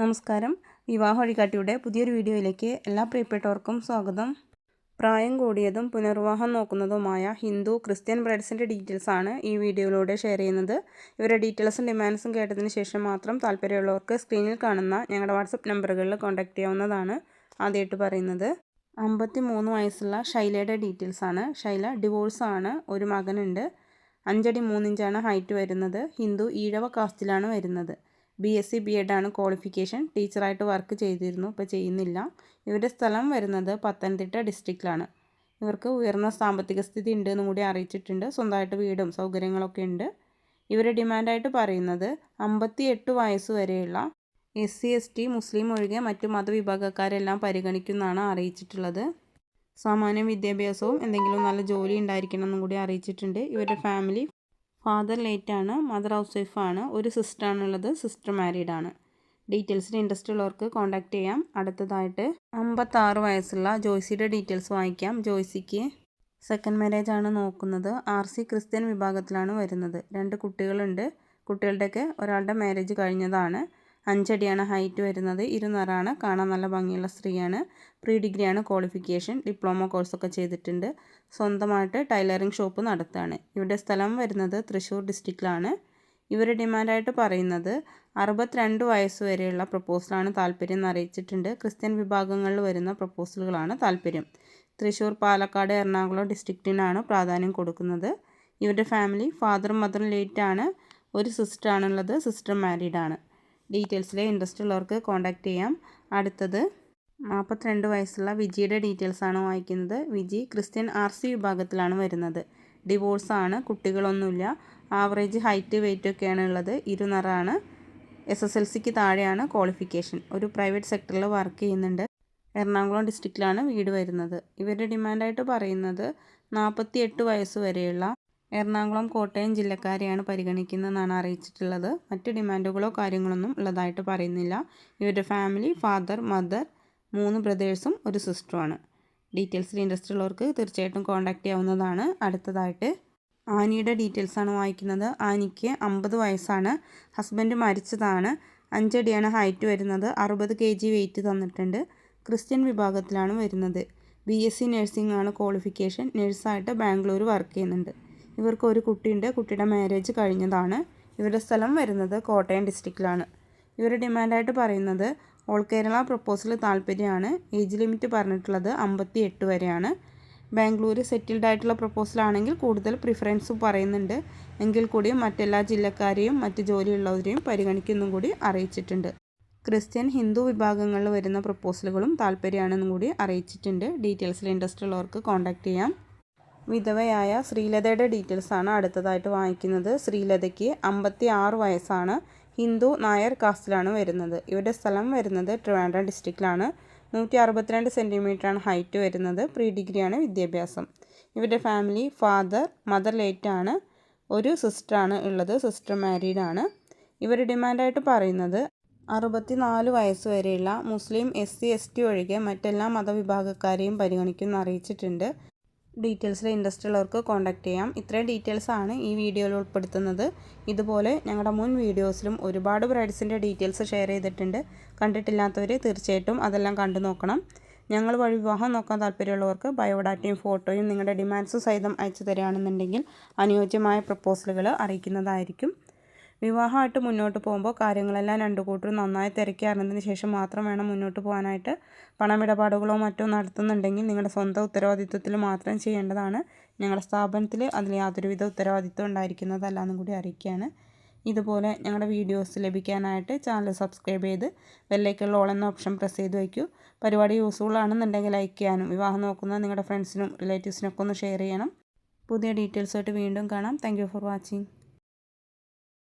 നമസ്കാരം. വിവാഹ വഴികാട്ടിയുടെ പുതിയൊരു വീഡിയോയിലേക്ക് എല്ലാ പ്രിയപ്പെട്ടവർക്കും സ്വാഗതം. പ്രായം കൂടിയതും പുനർവിവാഹം നോക്കുന്നതുമായ ഹിന്ദു ക്രിസ്ത്യൻ ബ്രൈഡ്സിന്റെ ഡീറ്റെയിൽസാണ് ഈ വീഡിയോയിലൂടെ ഷെയർ ചെയ്യുന്നത്. ഇവരുടെ ഡീറ്റെയിൽസും ഡിമാൻഡ്സും കേട്ടതിന് ശേഷം മാത്രം താല്പര്യമുള്ളവർക്ക് സ്ക്രീനിൽ കാണുന്ന ഞങ്ങളുടെ വാട്സപ്പ് നമ്പറുകളിൽ കോൺടാക്റ്റ് ചെയ്യാവുന്നതാണ് ആദ്യമായിട്ട് പറയുന്നത്. അമ്പത്തി മൂന്ന് വയസ്സുള്ള ഷൈലയുടെ ഡീറ്റെയിൽസാണ് ഷൈല ഡിവോഴ്സാണ് ഒരു മകനുണ്ട്. അഞ്ചടി മൂന്നിഞ്ചാണ് ഹൈറ്റ് വരുന്നത്. ഹിന്ദു ഈഴവ കാസ്റ്റിലാണ് വരുന്നത്. ബി എസ് സി ബി എഡാണ് ക്വാളിഫിക്കേഷൻ ടീച്ചറായിട്ട് വർക്ക് ചെയ്തിരുന്നു ഇപ്പോൾ ചെയ്യുന്നില്ല. ഇവരുടെ സ്ഥലം വരുന്നത് പത്തനംതിട്ട ഡിസ്ട്രിക്റ്റിലാണ് ഇവർക്ക് ഉയർന്ന സാമ്പത്തിക സ്ഥിതി ഉണ്ട് എന്നും കൂടി അറിയിച്ചിട്ടുണ്ട്. സ്വന്തമായിട്ട് വീടും സൗകര്യങ്ങളൊക്കെ ഉണ്ട്. ഇവരുടെ ഡിമാൻഡായിട്ട് പറയുന്നത് അമ്പത്തി എട്ട് വയസ്സ് വരെയുള്ള S C S T Muslim ഒഴികെ മറ്റു മതവിഭാഗക്കാരെല്ലാം പരിഗണിക്കുന്നതാണ് അറിയിച്ചിട്ടുള്ളത്. സാമാന്യ വിദ്യാഭ്യാസവും എന്തെങ്കിലും നല്ല ജോലി ഉണ്ടായിരിക്കണം എന്നും കൂടി അറിയിച്ചിട്ടുണ്ട്. ഇവരുടെ ഫാമിലി ഫാദർ ലേറ്റ് ആണ് മദർ ഹൗസ് വൈഫാണ് ഒരു സിസ്റ്റർ സിസ്റ്ററാണുള്ളത് സിസ്റ്റർ മാരീഡ് ആണ് ഡീറ്റെയിൽസിന് ഇൻട്രസ്റ്റ് ഉള്ളവർക്ക് കോൺടാക്റ്റ് ചെയ്യാം. അടുത്തതായിട്ട് അമ്പത്താറ് വയസ്സുള്ള ജോയ്സിയുടെ ഡീറ്റെയിൽസ് വാങ്ങിക്കാം ജോയ്സിക്ക് സെക്കൻഡ് മാരേജ് ആണ് നോക്കുന്നത്. ആർ സി ക്രിസ്ത്യൻ വിഭാഗത്തിലാണ് വരുന്നത്. രണ്ട് കുട്ടികളുണ്ട്. കുട്ടികളുടെയൊക്കെ ഒരാളുടെ മാരേജ് കഴിഞ്ഞതാണ്. അഞ്ചടിയാണ് ഹൈറ്റ് വരുന്നത്. ഇരുന്നറാണ് കാണാൻ നല്ല ഭംഗിയുള്ള സ്ത്രീയാണ്. പ്രീ ഡിഗ്രിയാണ് ക്വാളിഫിക്കേഷൻ ഡിപ്ലോമ കോഴ്സൊക്കെ ചെയ്തിട്ടുണ്ട്. സ്വന്തമായിട്ട് ടൈലറിംഗ് ഷോപ്പ് നടത്തുകയാണ് ഇവിടെ സ്ഥലം വരുന്നത് തൃശ്ശൂർ ഡിസ്ട്രിക്റ്റിലാണ്. ഇവർ ഡിമാൻഡായിട്ട് പറയുന്നത് അറുപത്തിരണ്ട് വയസ്സ് വരെയുള്ള പ്രപ്പോസലാണ് താല്പര്യം എന്ന് അറിയിച്ചിട്ടുണ്ട് ക്രിസ്ത്യൻ വിഭാഗങ്ങളിൽ വരുന്ന പ്രപ്പോസലുകളാണ് താല്പര്യം. തൃശ്ശൂർ പാലക്കാട് എറണാകുളം ഡിസ്ട്രിക്റ്റിനാണ് പ്രാധാന്യം കൊടുക്കുന്നത്. ഇവരുടെ ഫാമിലി ഫാദറും മദറും ലേറ്റാണ് ഒരു സിസ്റ്ററാണുള്ളത് സിസ്റ്റർ മാരീഡ് ആണ് ഡീറ്റെയിൽസിലെ ഇൻട്രസ്റ്റ് ഉള്ളവർക്ക് കോൺടാക്റ്റ് ചെയ്യാം. അടുത്തത് നാൽപ്പത്തിരണ്ട് വയസ്സുള്ള വിജിയുടെ ഡീറ്റെയിൽസ് ആണ് വായിക്കുന്നത്. വിജി ക്രിസ്ത്യൻ ആർ സി വിഭാഗത്തിലാണ് വരുന്നത്. ഡിവോഴ്സ് ആണ് കുട്ടികളൊന്നുമില്ല. ആവറേജ് ഹൈറ്റ് വെയിറ്റ് ഒക്കെയാണ് ഉള്ളത്. ഇരുനിറാണ് എസ് എസ് എൽ സിക്ക് താഴെയാണ് ക്വാളിഫിക്കേഷൻ. ഒരു പ്രൈവറ്റ് സെക്ടറിൽ വർക്ക് ചെയ്യുന്നുണ്ട്. എറണാകുളം ഡിസ്ട്രിക്റ്റിലാണ് വീട് വരുന്നത്. ഇവരുടെ ഡിമാൻഡായിട്ട് പറയുന്നത് നാൽപ്പത്തി എട്ട് വയസ്സ് വരെയുള്ള എറണാകുളം കോട്ടയം ജില്ലക്കാരെയാണ് പരിഗണിക്കുന്നതെന്നാണ് അറിയിച്ചിട്ടുള്ളത്. മറ്റ് ഡിമാൻഡുകളോ കാര്യങ്ങളൊന്നും ഉള്ളതായിട്ട് പറയുന്നില്ല. ഇവരുടെ ഫാമിലി ഫാദർ മദർ മൂന്ന് ബ്രദേഴ്സും ഒരു സിസ്റ്ററുമാണ്. ഡീറ്റെയിൽസിൽ ഇൻട്രസ്റ്റ് ഉള്ളവർക്ക് തീർച്ചയായിട്ടും കോൺടാക്റ്റ് ചെയ്യാവുന്നതാണ്. അടുത്തതായിട്ട് ആനിയുടെ ഡീറ്റെയിൽസാണ് വായിക്കുന്നത്. ആനിക്ക് അമ്പത് വയസ്സാണ്. ഹസ്ബൻഡ് മരിച്ചതാണ്. അഞ്ചടിയാണ് ഹൈറ്റ് വരുന്നത്. അറുപത് കെ ജി വെയിറ്റ് തന്നിട്ടുണ്ട്. ക്രിസ്ത്യൻ വിഭാഗത്തിലാണ് വരുന്നത്. ബി എസ് സി നഴ്സിംഗ് ആണ് ക്വാളിഫിക്കേഷൻ. നഴ്സായിട്ട് ബാംഗ്ലൂർ വർക്ക് ചെയ്യുന്നുണ്ട്. ഇവർക്ക് ഒരു കുട്ടിയുണ്ട്. കുട്ടിയുടെ മാരേജ് കഴിഞ്ഞതാണ്. ഇവരുടെ സ്ഥലം വരുന്നത് കോട്ടയം ഡിസ്ട്രിക്റ്റിലാണ് ഇവരുടെ ഡിമാൻഡായിട്ട് പറയുന്നത് ഓൾ കേരള പ്രപ്പോസൽ താല്പര്യമാണ്. ഏജ് ലിമിറ്റ് പറഞ്ഞിട്ടുള്ളത് അമ്പത്തി എട്ട് വരെയാണ്. ബാംഗ്ലൂർ സെറ്റിൽഡ് ആയിട്ടുള്ള പ്രപ്പോസലാണെങ്കിൽ കൂടുതൽ പ്രിഫറൻസ് പറയുന്നുണ്ട്. എങ്കിൽ കൂടിയും മറ്റെല്ലാ ജില്ലക്കാരെയും മറ്റ് ജോലിയുള്ളവരെയും പരിഗണിക്കുന്നും കൂടി അറിയിച്ചിട്ടുണ്ട്. ക്രിസ്ത്യൻ ഹിന്ദു വിഭാഗങ്ങളിൽ വരുന്ന പ്രപ്പോസലുകളും താല്പര്യമാണെന്നും കൂടി അറിയിച്ചിട്ടുണ്ട്. ഡീറ്റെയിൽസിൽ ഇൻട്രസ്റ്റ് ഉള്ളവർക്ക് കോൺടാക്റ്റ് ചെയ്യാം. വിധവയായ ശ്രീലതയുടെ ഡീറ്റെയിൽസാണ് അടുത്തതായിട്ട് വാങ്ങിക്കുന്നത്. ശ്രീലതയ്ക്ക് അമ്പത്തി ആറ് വയസ്സാണ്. ഹിന്ദു നായർ കാസ്റ്റിലാണ് വരുന്നത്. ഇവരുടെ സ്ഥലം വരുന്നത് ട്രിവാൻഡ്രം ഡിസ്ട്രിക്റ്റിലാണ് നൂറ്റി അറുപത്തിരണ്ട് സെന്റിമീറ്ററാണ് ഹൈറ്റ് വരുന്നത്. പ്രീ ഡിഗ്രിയാണ് വിദ്യാഭ്യാസം. ഇവരുടെ ഫാമിലി ഫാദർ മദർ ലേറ്റ് ആണ്. ഒരു സിസ്റ്ററാണ് ഉള്ളത്. സിസ്റ്റർ മാരീഡ് ആണ്. ഇവർ ഡിമാൻഡായിട്ട് പറയുന്നത് അറുപത്തി നാല് വയസ്സ് വരെയുള്ള മുസ്ലിം എസ് സി എസ് ടി ഒഴികെ മറ്റെല്ലാ മതവിഭാഗക്കാരെയും പരിഗണിക്കുമെന്ന് അറിയിച്ചിട്ടുണ്ട്. ഡീറ്റെയിൽസിൽ ഇൻട്രസ്റ്റ് ഉള്ളവർക്ക് കോൺടാക്റ്റ് ചെയ്യാം. ഇത്രയും ഡീറ്റെയിൽസ് ആണ് ഈ വീഡിയോയിൽ ഉൾപ്പെടുത്തുന്നത്. ഇതുപോലെ ഞങ്ങളുടെ മുൻ വീഡിയോസിലും ഒരുപാട് ബ്രൈഡ്സിന്റെ ഡീറ്റെയിൽസ് ഷെയർ ചെയ്തിട്ടുണ്ട്. കണ്ടിട്ടില്ലാത്തവർ തീർച്ചയായിട്ടും അതെല്ലാം കണ്ടു നോക്കണം. ഞങ്ങൾ വഴി വിവാഹം നോക്കാൻ താല്പര്യമുള്ളവർക്ക് ബയോഡാറ്റയും ഫോട്ടോയും നിങ്ങളുടെ ഡിമാൻഡ്സും സഹിതം അയച്ചു തരികയാണെന്നുണ്ടെങ്കിൽ അനുയോജ്യമായ പ്രപ്പോസലുകൾ അറിയിക്കുന്നതായിരിക്കും. വിവാഹമായിട്ട് മുന്നോട്ട് പോകുമ്പോൾ കാര്യങ്ങളെല്ലാം രണ്ടു കൂട്ടരും നന്നായി തിരക്കി അറിഞ്ഞതിന് ശേഷം മാത്രം വേണം മുന്നോട്ട് പോകാനായിട്ട്. പണമിടപാടുകളോ മറ്റോ നടത്തുന്നുണ്ടെങ്കിൽ നിങ്ങളുടെ സ്വന്തം ഉത്തരവാദിത്വത്തിൽ മാത്രം ചെയ്യേണ്ടതാണ്. ഞങ്ങളുടെ സ്ഥാപനത്തിൽ അതിൽ യാതൊരുവിധ ഉത്തരവാദിത്വം ഉണ്ടായിരിക്കുന്നതല്ല എന്നും കൂടി അറിയിക്കുകയാണ്. ഇതുപോലെ ഞങ്ങളുടെ വീഡിയോസ് ലഭിക്കാനായിട്ട് ചാനൽ സബ്സ്ക്രൈബ് ചെയ്ത് ബെല്ലൈക്കുള്ള ഓൾ എന്ന ഓപ്ഷൻ പ്രസ് ചെയ്ത് വയ്ക്കൂ. പരിപാടി യൂസ്ഫുൾ ആണെന്നുണ്ടെങ്കിൽ ലൈക്ക് ചെയ്യാനും വിവാഹം നോക്കുന്ന നിങ്ങളുടെ ഫ്രണ്ട്സിനും റിലേറ്റീവ്സിനൊക്കെ ഒന്ന് ഷെയർ ചെയ്യണം. പുതിയ ഡീറ്റെയിൽസായിട്ട് വീണ്ടും കാണാം. Thank for watching.